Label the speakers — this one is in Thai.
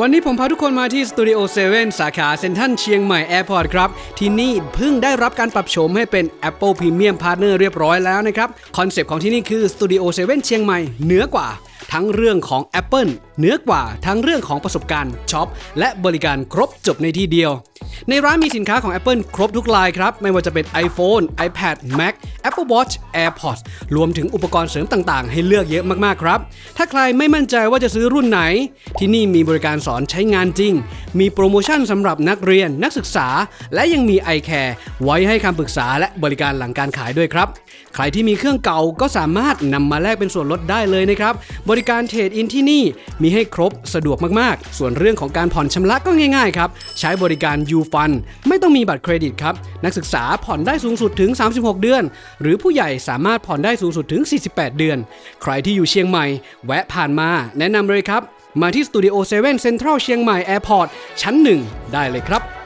Speaker 1: วันนี้ผมพาทุกคนมาที่สตูดิโอ7สาขาเซ็นทรัลเชียงใหม่แอร์พอร์ตครับ ที่นี่เพิ่งได้รับการปรับโฉมให้เป็น Apple Premium Partner เรียบร้อยแล้วนะครับ คอนเซปต์ของที่นี่คือสตูดิโอ7เชียงใหม่เหนือกว่า ทั้งเรื่องของ Apple เหนือกว่าทั้งเรื่องของประสบการณ์ช็อปและบริการครบจบในที่เดียว ในร้านมีสินค้าของ Apple ครบทุกลายครับ ไม่ว่าจะเป็น iPhone, iPad, Mac, Apple Watch, AirPods รวมถึงอุปกรณ์เสริมต่างๆ ให้เลือกเยอะมากๆครับ ถ้าใครไม่มั่นใจว่าจะซื้อรุ่นไหน ที่นี่มีบริการสอนใช้งานจริง มีโปรโมชั่นสำหรับนักเรียนนักศึกษา และยังมี iCare ไว้ให้คำปรึกษาและบริการหลังการขายด้วยครับ ใครที่มีเครื่องเก่าก็สามารถนำมาแลกเป็นส่วนลดได้เลยนะครับ บริการเทรดอินที่นี่มีให้ครบสะดวกมากๆ ส่วนเรื่องของการผ่อนชำระก็ง่ายๆครับ ใช้บริการ U f u n ไม่ต้องมีบัตรเครดิตครับ นักศึกษาผ่อนได้สูงสุดถึง 36 เดือน หรือผู้ใหญ่สามารถผ่อนได้สูงสุดถึง 48 เดือน ใครที่อยู่เชียงใหม่ แวะผ่านมา แนะนำเลยครับ มาที่สตูดิโอ7เซ็นทรัลเชียงใหม่แอร์พอร์ตชั้น 1 ได้เลยครับ